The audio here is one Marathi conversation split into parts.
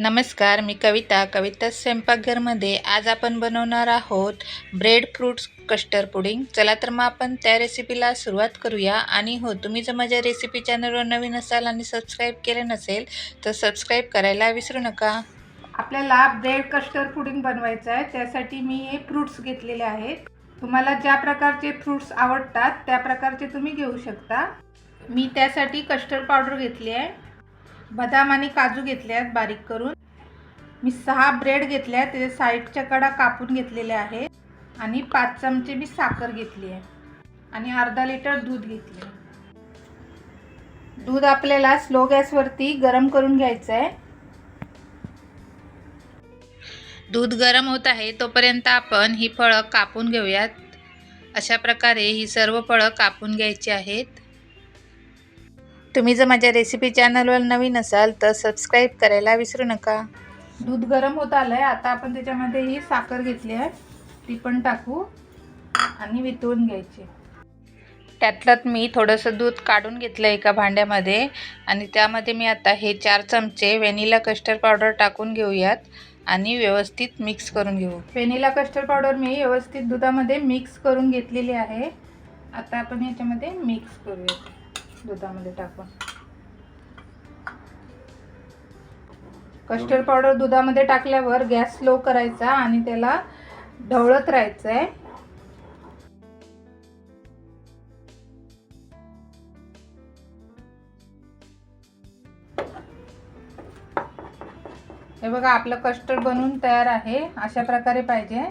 नमस्कार मी कविता. कविता स्वयंपाकघरमध्ये आज आपण बनवणार आहोत ब्रेड फ्रूट्स कस्टर पुडिंग. चला तर मग आपण त्या रेसिपीला सुरुवात करूया. आणि हो तुम्ही जर माझ्या रेसिपी चॅनलवर नवीन असाल आणि सबस्क्राईब केलं नसेल तर सबस्क्राईब करायला विसरू नका. आपल्याला ब्रेड कस्टर्ड पुडिंग बनवायचं आहे. त्यासाठी मी हे फ्रूट्स घेतलेले आहेत. तुम्हाला ज्या प्रकारचे फ्रूट्स आवडतात त्या प्रकारचे तुम्ही घेऊ शकता. मी त्यासाठी कस्टर्ड पावडर घेतली आहे. बदाम आणि काजू घेतले आहेत बारीक करून. मी सहा ब्रेड घेतल्या आहेत त्याच्या साईडच्या कडा कापून घेतलेल्या आहेत. आणि पाच चमचे मी साखर घेतली आहे. आणि अर्धा लिटर दूध घेतले दूध आपल्याला स्लो गॅसवरती गरम करून घ्यायचं आहे. दूध गरम होत आहे तोपर्यंत आपण ही फळं कापून घेऊयात. अशा प्रकारे ही सर्व फळं कापून घ्यायची आहेत. तुम्ही जर माझ्या रेसिपी चॅनलवर नवीन असाल तर सबस्क्राईब करायला विसरू नका. दूध गरम होत आलं आहे आता आपण त्याच्यामध्ये ही साखर घेतली आहे. ती पण टाकू आणि वितळून घ्यायची. त्यातलं मी थोडंसं दूध काढून घेतलं एका भांड्यामध्ये आणि त्यामध्ये मी आता हे चार चमचे व्हॅनिला कस्टर्ड पावडर टाकून घेऊयात आणि व्यवस्थित मिक्स करून घेऊ. व्हॅनिला कस्टर्ड पावडर मी व्यवस्थित दुधामध्ये मिक्स करून घेतलेली आहे. आता आपण याच्यामध्ये मिक्स करूया दुधामध्ये टाकून. कस्टर्ड पावडर दुधामध्ये टाकल्यावर गॅस स्लो करायचा आणि त्याला ढवळत राहायचं आहे हे बघा आपलं कस्टर्ड बनवून तयार आहे. अशा प्रकारे पाहिजे.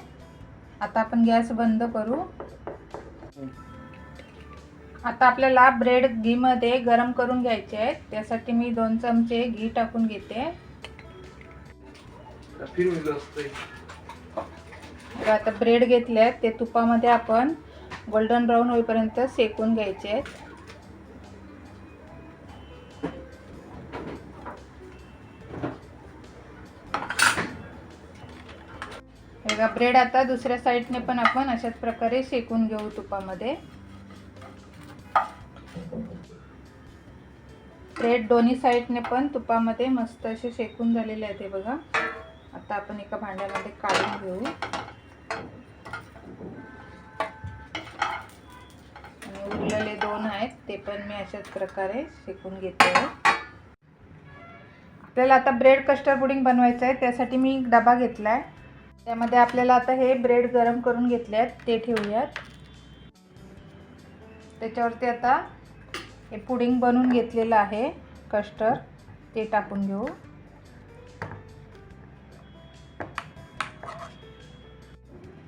आता आपण गॅस बंद करू. आता आपल्याला ब्रेड घीमध्ये गरम करून घ्यायचे आहेत. त्यासाठी मी दोन चमचे घी टाकून घेते. आता ब्रेड घेतले आहेत. ते तुपामध्ये आपण गोल्डन ब्राऊन होईपर्यंत शेकून घ्यायचे आहेत. बघा ब्रेड आता दुसऱ्या साईडने पण आपण अशाच प्रकारे शेकून घेऊ तुपामध्ये. ब्रेड दोन्ही साईडने पण तुपामध्ये मस्त असे शेकून झालेले आहेत हे बघा. आता आपण एका भांड्यामध्ये काढून घेऊ. आणि उरलेले दोन आहेत ते पण मी अशाच प्रकारे शेकून घेते. आपल्याला आता ब्रेड कस्टर्ड पुडिंग बनवायचं आहे त्यासाठी मी डबा घेतला आहे त्यामध्ये आपल्याला आता हे ब्रेड गरम करून घेतले आहेत ते ठेवूयात. त्याच्यावरती आता हे पुडिंग बनवून घेतलेलं आहे कस्टर. ते टाकून घेऊ.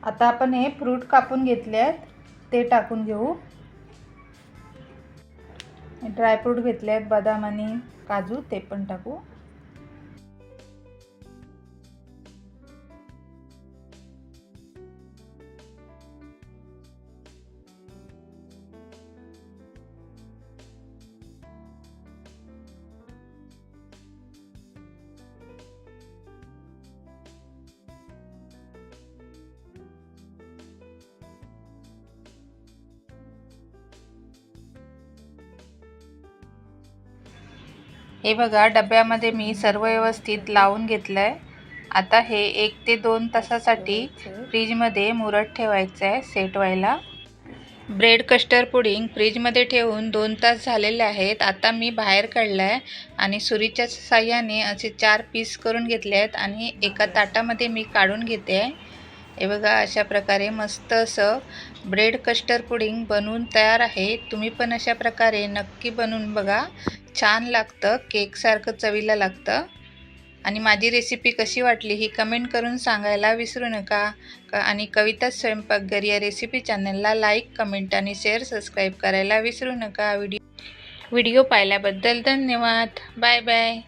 आता आपण हे फ्रूट कापून घेतले आहेत ते टाकून घेऊ. ड्रायफ्रूट घेतले आहेत बदाम आणि काजू ते पण टाकू. हे बघा डब्यामध्ये मी सर्व व्यवस्थित लावून घेतलं आहे आता हे एक ते दोन तासासाठी फ्रीजमध्ये मुरत ठेवायचं आहे सेट व्हायला. ब्रेड कस्टर्ड पुडिंग फ्रीजमध्ये ठेवून दोन तास झालेले आहेत. आता मी बाहेर काढलं आहे आणि सुरीच्या साह्याने असे चार पीस करून घेतले आहेत आणि एका ताटामध्ये मी काढून घेते. आहे हे बघा अशा प्रकारे मस्त असं ब्रेड कस्टर्ड पुडिंग बनवून तयार आहे. तुम्ही पण अशा प्रकारे नक्की बनवून बघा. छान लागतं केकसारखं चवीला लागतं. आणि माझी रेसिपी कशी वाटली ही कमेंट करून सांगायला विसरू नका. क आणि कविता स्वयंपाकघर या रेसिपी चॅनलला लाईक कमेंट आणि शेअर सबस्क्राईब करायला विसरू नका. व्हिडिओ व्हिडिओ पाहिल्याबद्दल धन्यवाद. Bye bye